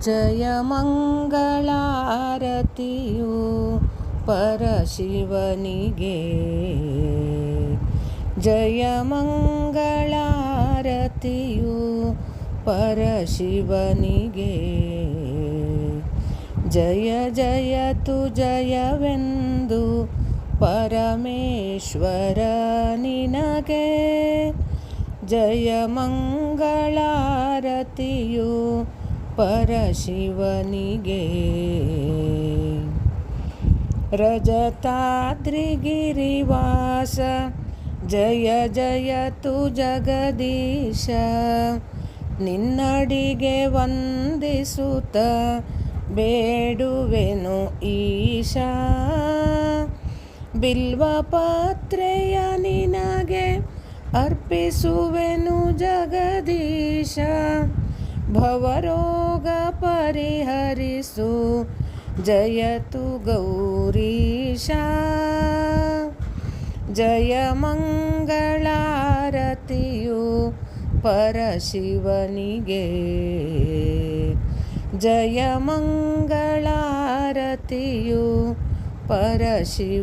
ಜಯ ಮಂಗಳಾರತಿಯು ಪರಶಿವನಿಗೆ. ಜಯ ಮಂಗಳಾರತಿಯು ಪರಶಿವನಿಗೆ. ಜಯ ಜಯತು ಜಯವೆಂದು ಪರಮೇಶ್ವರ ನಿನಗೆ. ಜಯ ಮಂಗಳಾರತಿಯು ಪರಶಿವನಿಗೆ ರಜತಾದ್ರಿಗಿರಿವಾಸ ಜಯ ಜಯ ತು ಜಗದೀಶ. ನಿನ್ನಡಿಗೆ ವಂದಿಸುತ್ತ ಬೇಡುವೆನು ಈಶಾ. ಬಿಲ್ವಪತ್ರೆಯ ನಿನಗೆ ಅರ್ಪಿಸುವೆನು ಜಗದೀಶ. ಭವರೋಗ ಪರಿಹರಿಸು. ಜಯತು ಗೌರೀಶ. ಜಯ ಮಂಗಳಾರತಿಯು ಪರಶಿವನಿಗೆ. ಜಯ ಮಂಗಳಾರತಿಯು ಪರಶಿವನಿಗೆ.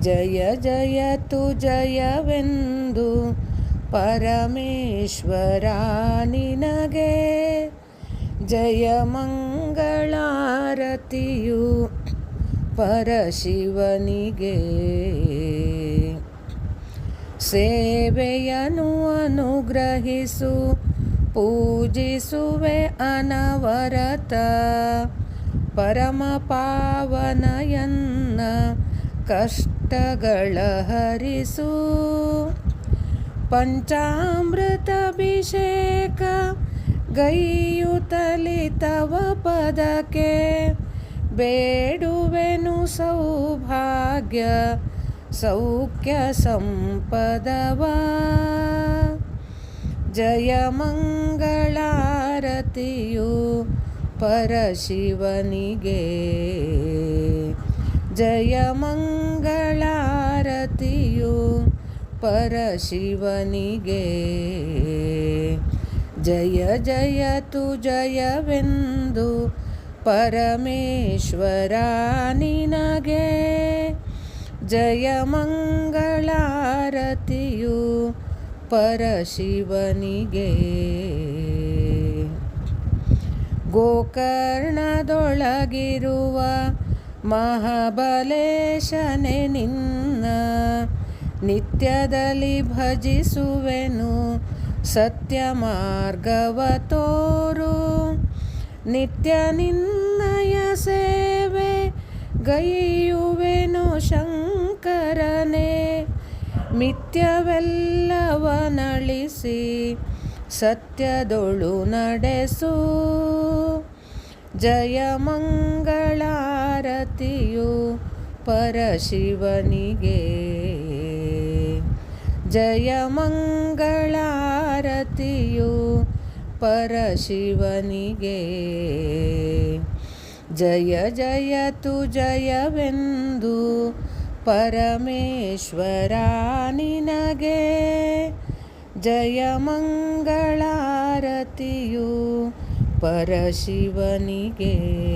ಜಯ ಜಯತು ಜಯವೆಂದು ಪರಮೇಶ್ವರ ನಿನಗೆ ಜಯ ಮಂಗಳಾರತಿಯು ಪರಶಿವನಿಗೆ. ಸೇವೆಯನು ಅನುಗ್ರಹಿಸು ಪೂಜಿಸುವೆ ಅನವರತ. ಪರಮ ಪಾವನಯನ್ನ ಕಷ್ಟಗಳ ಹರಿಸು. ಪಂಚಾಮೃತಾಭಿಷೇಕ ಗೈಯುತಲಿ ತವ ಪದಕ್ಕೆ ಬೇಡುವೆನು ಸೌಭಾಗ್ಯ ಸೌಖ್ಯ ಸಂಪದವ. ಜಯ ಮಂಗಳಾರತಿಯು ಪರಶಿವನಿಗೆ. ಜಯ ಮಂಗಳಾರತಿಯು ಪರಶಿವನಿಗೆ ಜಯ ಜಯ ತು ಜಯವೆಂದು ಪರಮೇಶ್ವರ ನಿನಗೆ ಜಯ ಮಂಗಳಾರತಿಯು ಪರಶಿವನಿಗೆ ಗೋಕರ್ಣದೊಳಗಿರುವ ಮಹಾಬಲೇಶನೆ ನಿನ್ನ ನಿತ್ಯದಲ್ಲಿ ಭಜಿಸುವೆನು ಸತ್ಯ ಮಾರ್ಗವ ತೋರು. ನಿತ್ಯ ನಿನ್ನಯ ಸೇವೆ ಗೈಯುವೆನು ಶಂಕರನೇ ಮಿಥ್ಯವೆಲ್ಲವನಳಿಸಿ ಸತ್ಯದೊಳು ನಡೆಸು. ಜಯ ಮಂಗಳಾರತಿಯು ಪರಶಿವನಿಗೆ. ಜಯ ಮಂಗಳಾರತಿಯು ಪರಶಿವನಿಗೆ. ಜಯ ಜಯತು ಜಯವೆಂದು ಪರಮೇಶ್ವರ ನಿನಗೆ. ಜಯ ಮಂಗಳಾರತಿಯು ಪರಶಿವನಿಗೆ.